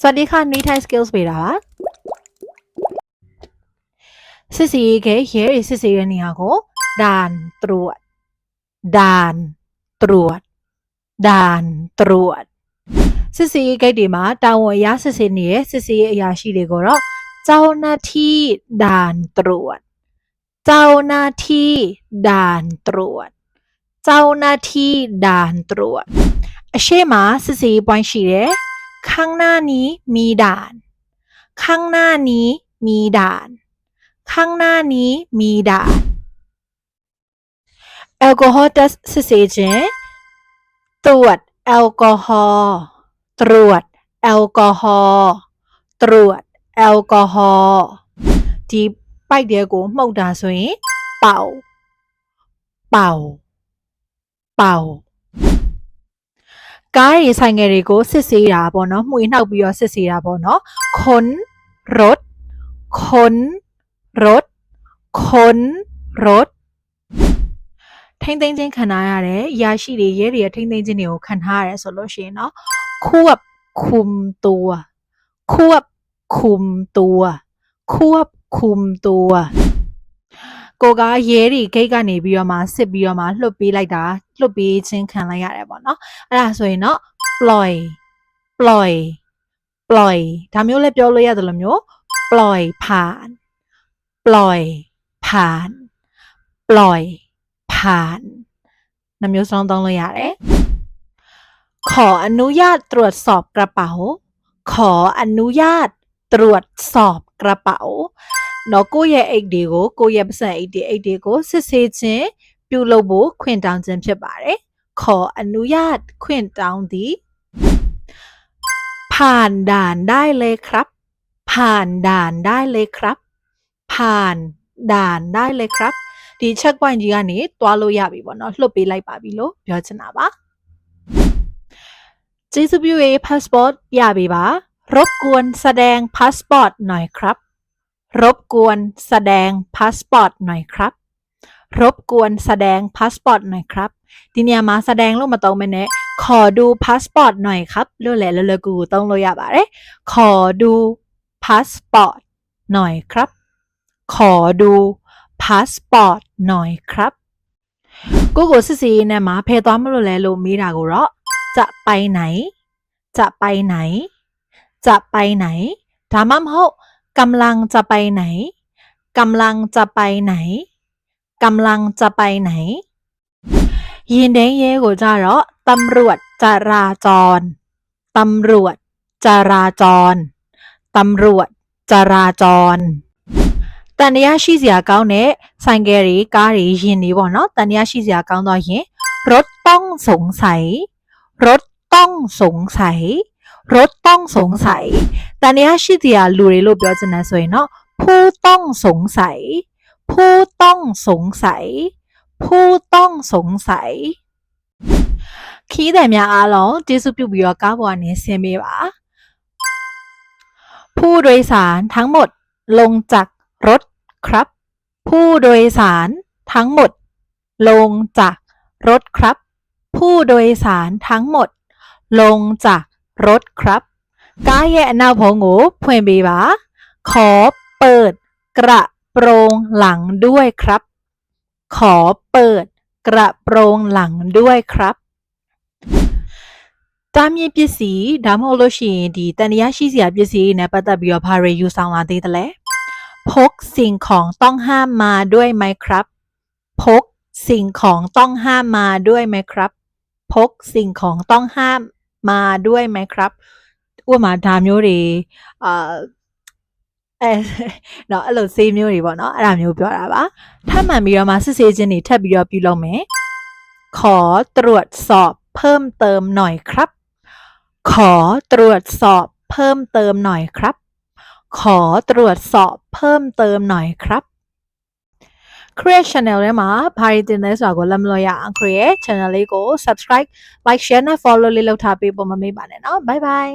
สวัสดีค่ะนีทานสกิลส์ไปแล้วซิซีเกเฮียซิซีเนี่ยโกด่านตรวจด่านตรวจด่านตรวจซิซีเกดีมาตาวัวยาซิซีเนี่ยซิซีอยาชีเลโกรเจ้าหน้าที่ด่านตรวจ เจ้าหน้าที่ด่านตรวจเจ้าหน้าที่ด่านตรวจเชื่อมาซิซีปอยชีเลข้างหน้านี้มีด่าน ข้างหน้านี้มีด่าน ข้างหน้านี้มีด่าน แอลกอฮอล์ดัสเซเจตรวจแอลกอฮอล์ ตรวจแอลกอฮอล์ ตรวจแอลกอฮอล์ ที่ไปเดียวกูมองด่าတာဆเป่า เป่า เป่าကားတွေဆိုင်ငယ်တွေကိုစစ်ဆေးတာပေါ့နော်မှုေနှောက်ပြီးတော့စစ်ဆေးတာပေါ့နော်ခွန်ရถခွန်รถခွန်รถထိမ့်သိမ်းခြင်းခံထားရတယ်။ရာရှိတွေရဲတွေရဲ့ထိမ့်သိမ်းခြင်းတွေကိုခံထားရတယ်ဆိုလို့ရှိရင်เนาะคูบคุมตัวคูบคุมตัวคูบคุมตัวကိုကရဲတွေဂိတ်ကနေပြီးတော့สิစစ်ပြီးတော့မှလှုပ်ပေးလိုက်တာလှုပ်ပေးခြင်းခံလိုက်ရတယ်ပေါ့နော်အဲ့ဒါဆိုရင်တော့ ploy ploy ploy ဒါမျိုးလည်းပြောလို့ရတယ်လို့မျိုး ploy ผ่าน ploy ผ่าน ploy ผ่านနှမျိုးစလုံးသုံးလို့ရတယ်ขออนุญาตตรวจสอบกระเป๋า ขออนุญาตตรวจสอบกระเป๋าနော်ကိုယ့်ရဲ့အိတ်တွေကိုကိုယ့်ရဲ့ပစံအိတ်တွေအိတ်တွေကိုစစ်ဆေးခြင်းပြုလုပ်ဖို့ခွင့်တောင်းခြင်းဖြစ်ပါတယ်ခေါ်อนุญาตခွင့်တောင်းသည်ผ่านด่านได้เลยครับ ผ่านด่านได้เลยครับ ผ่านด่านได้เลยครับဒီ check point ကြီးကနေတွားလို့ရပြီပေါ့เนาะလှုပ်ပေးလိုက်ပါပြီလို့ပြောချင်တာပါကျေး passport ပြပေးပါรบกวนแสดง passport หน่อยครับรบกวนแสดงพาสปอร์ตหน่อยครับ รบกวนแสดงพาสปอร์ตหน่อยครับทีนี้มาแสดงลูกมาตรงไปเนะขอดูพาสปอร์ตหน่อยครับเรื่องแหละเรื่องกูต้องรอยาบะเอ๊ะขอดูพาสปอร์ตหน่อยครับ ขอดูพาสปอร์ตหน่อยครับ กูกูสิสีเนี่ยมาเพตอมมาโลและลูมีดากูเราะ จะไปไหน จะไปไหน จะไปไหน ถามมั่มโฮกำลังจะไปไหน กำลังจะไปไหน กำลังจะไปไหน ยินเดงเยโกจาระตำรวจจราจรตำรวจจราจรตำรวจจราจรตနนတရာีရှိစရာကောင်းတဲสังเกตุการีေကာนတွวယဉนาွေပေါ့န้ာ်တန်တရာาရှိစရงรถต้องสงสัย รถต้องสงสัยรถต้องสงสัยแต่เนี้ยชื่อเดียลูเรโลเบลจนะสวยเนาะผู้ต้องสงสัย ผู้ต้องสงสัย ผู้ต้องสงสัยคีดแต่เมียအรးလုံးကျေิဇူးวြုပြီးတော့ကာผู้โดยสารทั้งหมดลงจากรถครับ ผู้โดยสารทั้งหมด ลงจากรถครับ ผู้โดยสารทั้งหมด ลงจากรถครับ กาးแย่นาวผง်งုံကိုบีบ့်ขอเปิดกระโปรงหลังด้วยครับ ขอเปิดกระโปรงหลังด้วยครับ ตามยีปีสีดစည်โဒลชှမဟုတ်လို့ရှိีင်ีီีနีတရားရှိစရာပစ္စည်းတွေနဲ့ပတ်သက်ပြီးพกสิ่งของต้องห้ามมาด้วยไหมครับ พกสิ่งของต้องห้ามมาด้วยไหมครับ พกสิ่งของต้องห้ามมาด้วยไหมครับอ้วมาทามမျိုีเออเนาะတောซีม့ยูုဆေးမျိုะတွေပေါ့နော်အဲ့ဒါမျိုးပြောတာပါထပ်မှန်ပြီးတော့မှစစ်ีေးခြင်ပြီးတော့ပြုလုပ်ขอตรวจสอบเพิ่มเติมหน่อยครับ ขอตรวจสอบเพิ่มเติมหน่อยครับ ขอตรวจสอบเพิ่มเติมหน่อยครับ Create Channel ထဲမှာဘာတွေတင်လဲဆိုတာကိုလက်မလွတ်ရအောင် Create Channel လေးကို Subscribe, Like, Share နဲ့ Follow လေးလုပ်ထားပေးဖို့မမေ့ပါနဲ့เนาะ Bye bye